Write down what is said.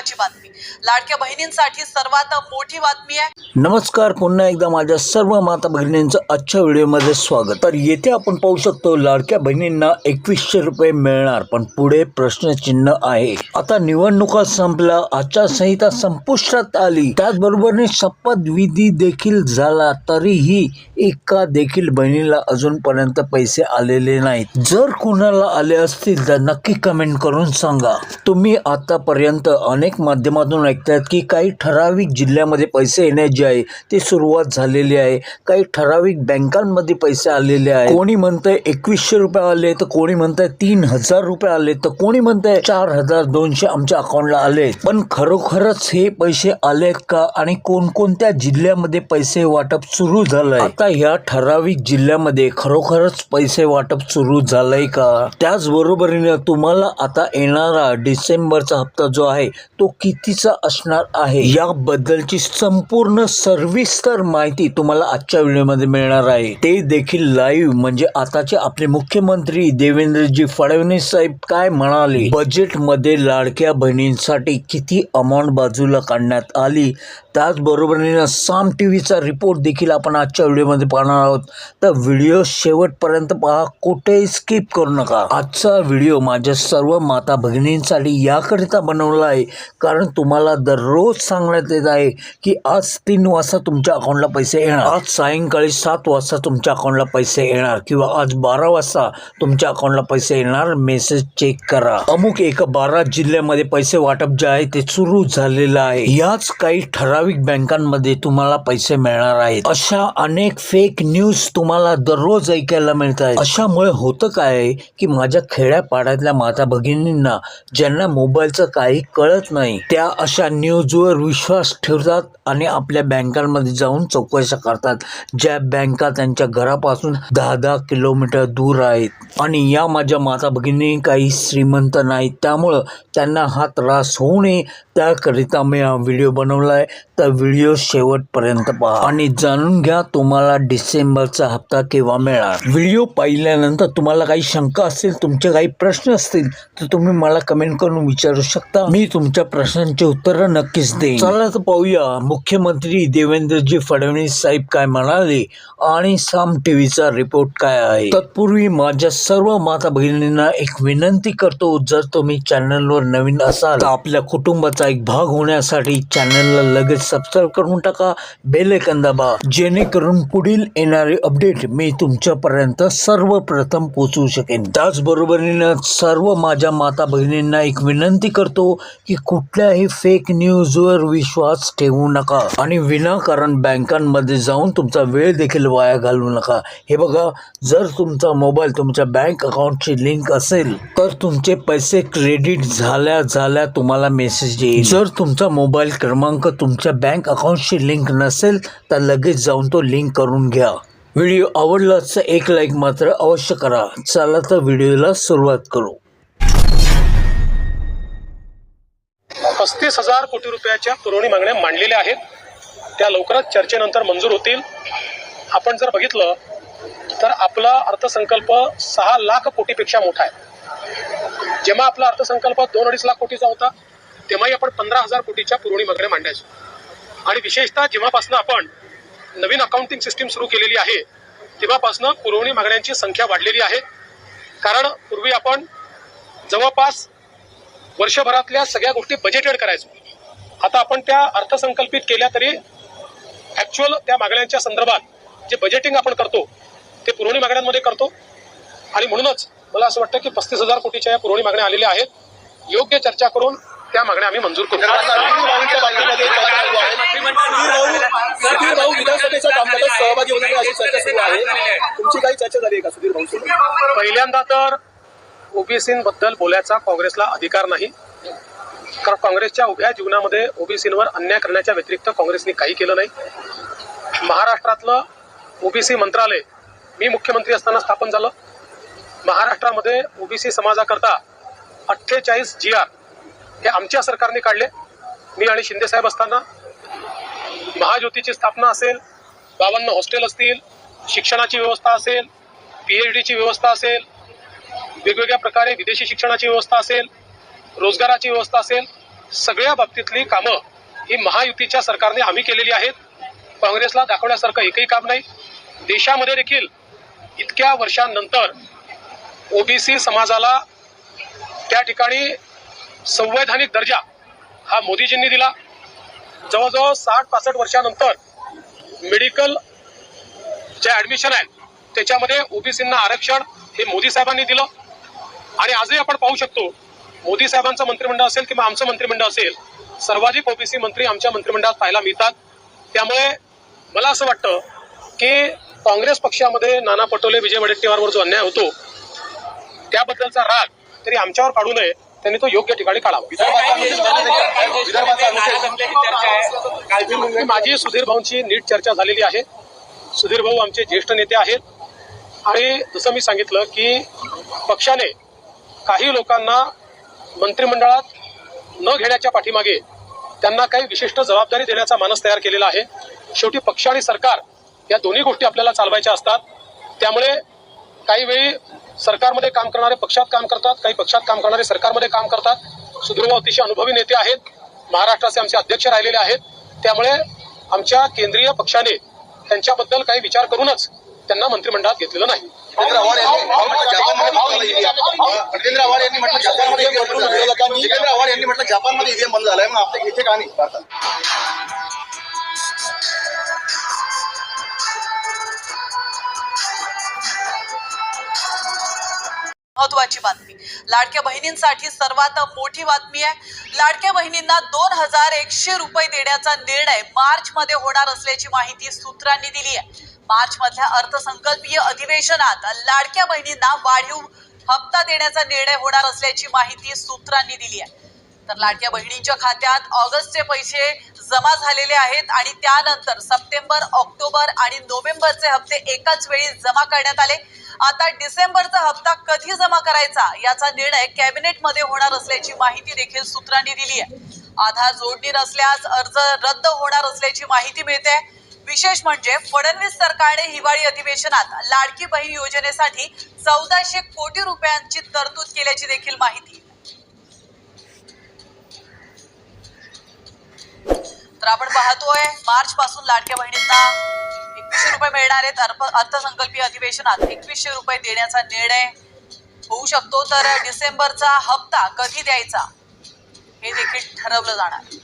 महत्वाची बातमी. लाडक्या बहिणींसाठी सर्वात मोठी बातमी आहे नमस्कार पुन्हा एकदा माझ्या सर्व माता भगिनींचं आजच्या व्हिडिओमध्ये स्वागत. तर येथे आपण पाहू शकतो लाडक्या बहिणींना एकवीसशे रुपये मिळणार पण पुढे प्रश्नचिन्ह आहे. आता निवडणुका संपला आचारसंहिता संपुष्टात आली. त्याचबरोबरने शपथविधी देखील झाला तरीही एका देखील बहिणीला अजूनपर्यंत पैसे आलेले नाहीत. जर कुणाला आले असतील तर नक्की कमेंट करून सांगा. तुम्ही आतापर्यंत अनेक माध्यमातून ऐकतायत की काही ठराविक जिल्ह्यामध्ये पैसे येण्याचे आहे ते सुरुवात झालेली आहे. काही ठराविक बँकांमध्ये पैसे आलेले आहे कोणी म्हणतंय एकवीसशे रुपये आले तर कोणी म्हणतंय तीन हजार रुपये आले तर कोणी म्हणतंय चार हजार दोनशे आमच्या अकाउंटला आले. पण खरोखरच हे पैसे आलेत का? आणि कोणकोणत्या जिल्ह्यामध्ये पैसे वाटप सुरू झालंय? आता ह्या ठराविक जिल्ह्यामध्ये खरोखरच पैसे वाटप सुरू झालंय का? त्याचबरोबरीने तुम्हाला आता येणारा डिसेंबरचा हप्ता जो आहे तो कितीचा असणार आहे? याबद्दलची संपूर्ण सर्विस्तर माहिती तुम्हाला आजच्या व्हिडिओमध्ये मिळणार आहे. ते देखील लाईव्ह म्हणजे आताचे आपले मुख्यमंत्री देवेंद्रजी फडणवीस साहेब काय म्हणाले? बजेटमध्ये लाडक्या बहिणींसाठी किती अमाऊंट बाजूला काढण्यात आली? त्याचबरोबरीने साम टी व्हीचा रिपोर्ट देखील आपण आजच्या व्हिडिओमध्ये पाहणार आहोत. तर व्हिडिओ शेवटपर्यंत पहा कुठेही स्किप करू नका. आजचा व्हिडिओ माझ्या सर्व माता भगिनींसाठी याकरिता बनवला आहे. कारण तुम्हाला दररोज सांगण्यात येत आहे की आज तीन वाजता तुमच्या अकाउंटला पैसे येणार. आज सायंकाळी सात वाजता तुमच्या अकाउंटला पैसे येणार. किंवा आज बारा वाजता तुमच्या अकाउंटला पैसे येणार. मेसेज चेक करा. अमुक एका बारा जिल्ह्यामध्ये पैसे वाटप जे आहे ते सुरू झालेलं आहे. याच काही ठराविक बँकांमध्ये तुम्हाला पैसे मिळणार आहेत. अशा अनेक फेक न्यूज तुम्हाला दररोज ऐकायला मिळत आहेत. अशामुळे होतं काय की माझ्या खेड्यापाड्यातल्या माता भगिनींना ज्यांना मोबाईलचं काही कळत नाही त्या अशा न्यूजवर विश्वास ठेवतात आणि आपल्या बँकांमध्ये जाऊन चौकशा करतात ज्या बँका त्यांच्या घरापासून दहा दहा किलोमीटर दूर आहेत. आणि या माझ्या माता भगिनी काही श्रीमंत नाहीत. त्यामुळं त्यांना हा त्रास होऊ नये. त्याकरिता मी हा व्हिडिओ बनवला आहे तर व्हिडिओ शेवटपर्यंत पहा. आणि जाणून घ्या तुम्हाला डिसेंबरचा हप्ता केव्हा मिळणार. व्हिडिओ पाहिल्यानंतर तुम्हाला काही शंका असतील तुमचे काही प्रश्न असतील तर तुम्ही मला कमेंट करून विचारू शकता. मी तुमच्या प्रश्नांची उत्तरं नक्कीच देईन. चला तर पाहूया. मुख्यमंत्री देवेंद्रजी फडणवीस साहेब काय म्हणाले आणि साम टीव्हीचा रिपोर्ट काय आहे? तत्पूर्वी माझ्या सर्व माता भगिनींना एक विनंती करतो जर तुम्ही चॅनलवर नवीन असाल तर आपल्या कुटुंबाचा एक भाग होण्यासाठी चॅनलला लगेच सबस्क्राईब करून टाका बेल दाबा जेणेकरून पुढील येणारे अपडेट मी तुमच्यापर्यंत सर्वप्रथम पोहोचवू शकेन. त्याचबरोबरीनं सर्व माझ्या माता भगिनींना एक विनंती करतो की कुठल्याही फेक न्यूजवर विश्वास ठेवू नका आणि विनाकारण बँकांमध्ये जाऊन तुमचा वेळ देखील वाया घालवू नका. हे बघा जर तुमचा मोबाईल तुमच्या बँक अकाउंटची लिंक असेल तर तुमचे पैसे क्रेडिट झाल्या झाल्या तुम्हाला मेसेज येईल. जर तुमचा मोबाईल क्रमांक तुमच्या बँक अकाउंटशी लिंक नसेल तर लगेच जाऊन तो लिंक करून घ्या. व्हिडिओ आवडला तर एक लाईक मात्र अवश्य करा. चला तर व्हिडिओला सुरुवात करू. पस्तीस हजार कोटी रुपयाच्या पुरवणी मागण्या मांडलेल्या आहेत. त्या लवकरच चर्चेनंतर मंजूर होतील. आपण जर बघितलं तर आपला अर्थसंकल्प सहा लाख कोटीपेक्षा मोठा आहे. जेव्हा आपला अर्थसंकल्प दोन अडीच लाख कोटीचा होता तेव्हाही आपण पंधरा हजार कोटीच्या पुरवणी मागण्या मांडायचो. आणि विशेषतः जेव्हापासून आपण नवीन अकाउंटिंग सिस्टीम सुरू केलेली आहे तेव्हापासून पुरवणी मागण्यांची संख्या वाढलेली आहे. कारण पूर्वी आपण जवळपास वर्षभरातल्या सगळ्या गोष्टी बजेटेड करायचो. आता आपण त्या अर्थसंकल्पित केल्या तरी ॲक्च्युअल त्या मागण्यांच्या संदर्भात जे बजेटिंग आपण करतो ते पुरवणी मागण्यांमध्ये करतो. आणि म्हणूनच मला असं वाटतं की पस्तीस हजार कोटीच्या या पुरवणी मागण्या आलेल्या आहेत. योग्य चर्चा करून त्या मागण्या आम्ही मंजूर करू. सुधीर भाऊ विधानसभेच्या कामकाजात सहभागी होणार अशी चर्चा सुरू आहे. तुमची काही चर्चा झाली आहे का सुधीर भाऊ? पहिल्यांदा तर ओबीसीबद्दल बोलायचा काँग्रेसला अधिकार नाही. कारण काँग्रेसच्या उभ्या जीवनामध्ये ओबीसीवर अन्याय करण्याच्या व्यतिरिक्त काँग्रेसने काही केलं नाही. महाराष्ट्रातलं ओबीसी मंत्रालय मी मुख्यमंत्री असताना स्थापन झालं. महाराष्ट्रामध्ये ओबीसी समाजाकरता अठ्ठेचाळीस जी आर हे आमच्या सरकारने काढले. मी आणि शिंदेसाहेब असताना महाज्योतीची स्थापना असेल बावन्न हॉस्टेल असतील शिक्षणाची व्यवस्था असेल पीएच डीची व्यवस्था असेल वेगवेगळ्या प्रकारे विदेशी शिक्षणाची व्यवस्था असेल रोजगाराची व्यवस्था असेल सगळ्या बाबतीतली कामं ही महायुतीच्या सरकारने आम्ही केलेली आहेत. काँग्रेसला दाखवण्यासारखं एकही काम नाही. देशामध्ये देखील इतक्या वर्षांनंतर ओबीसी समाजाला त्या ठिकाणी संवैधानिक दर्जा हा मोदीजींनी दिला. जवळजवळ साठ पासष्ट वर्षानंतर मेडिकल जे ॲडमिशन आहेत त्याच्यामध्ये ओबीसींना आरक्षण हे मोदी साहेबांनी दिलं. आणि आजही आपण पाहू शकतो मोदी साहेबांचं मंत्रिमंडळ असेल किंवा आमचं मंत्रिमंडळ असेल सर्वाधिक ओबीसी मंत्री आमच्या मंत्रिमंडळात पाहायला मिळतात. त्यामुळे मला असं वाटतं की काँग्रेस पक्षामध्ये नाना पटोले विजय वडेट्टीवारवर जो अन्याय होतो त्याबद्दलचा राग तरी आमच्यावर काढू नये. त्यांनी तो योग्य ठिकाणी काढावा. माझी सुधीर भाऊंची नीट चर्चा झालेली आहे. सुधीर भाऊ आमचे ज्येष्ठ नेते आहेत. आणि जसं मी सांगितलं की पक्षाने काही लोकांना मंत्रिमंडळात न घेण्याच्या पाठीमागे त्यांना काही विशिष्ट जबाबदारी देण्याचा मानस तयार केलेला आहे. शेवटी पक्ष आणि सरकार या दोन्ही गोष्टी आपल्याला चालवायच्या असतात. त्यामुळे काही वेळी सरकारमध्ये काम करणारे पक्षात काम करतात काही पक्षात काम करणारे सरकारमध्ये काम करतात. सुधीरभाऊ अतिशय अनुभवी नेते आहेत. महाराष्ट्राचे आमचे अध्यक्ष राहिलेले आहेत. त्यामुळे आमच्या केंद्रीय पक्षाने त्यांच्याबद्दल काही विचार करूनच त्यांना मंत्रिमंडळात घेतलेलं नाही. जितेंद्र आव्हाड यांनी म्हटलं जपानमध्ये. जितेंद्र आव्हाड यांनी म्हटलं जपानमध्ये ईव्हीएम बंद झालाय. मग आपल्या इथे का नाही? भारतात महत्वाची बातमी. लाडक्या बहिणींसाठी सर्वात मोठी बातमी आहे. लाडक्या बहिणींना दोन हजार एकशे रुपये देण्याचा निर्णय मार्च मध्ये होणार असल्याची माहिती सूत्रांनी दिली आहे. मार्च मधल्या अर्थसंकल्पीय अधिवेशनात लाडक्या बहिणींना वाढीव हप्ता देण्याचा निर्णय होणार असल्याची माहिती सूत्रांनी दिली आहे. तर लाडक्या बहिणींच्या खात्यात ऑगस्टचे पैसे जमा झालेले आहेत आणि त्यानंतर सप्टेंबर ऑक्टोबर आणि नोव्हेंबरचे हप्ते एकाच वेळी जमा करण्यात आले. आता डिसेंबरचा हप्ता कधी जमा करायचा याचा निर्णय कॅबिनेटमध्ये होणार असल्याची माहिती देखील सूत्रांनी दिली आहे. आधार जोडणी नसल्यास अर्ज रद्द होणार असल्याची माहिती मिळते. विशेष म्हणजे फडणवीस सरकारने हिवाळी अधिवेशनात लाडकी बहीण योजनेसाठी चौदाशे कोटी रुपयांची तरतूद केल्याची देखील माहिती. तर आपण पाहतोय मार्च पासून लाडक्या बहिणींना एकवीसशे रुपये मिळणार आहेत. अर्थसंकल्पीय अधिवेशनात एकवीसशे रुपये देण्याचा निर्णय होऊ शकतो. तर डिसेंबरचा हप्ता कधी द्यायचा हे देखील ठरवलं जाणार.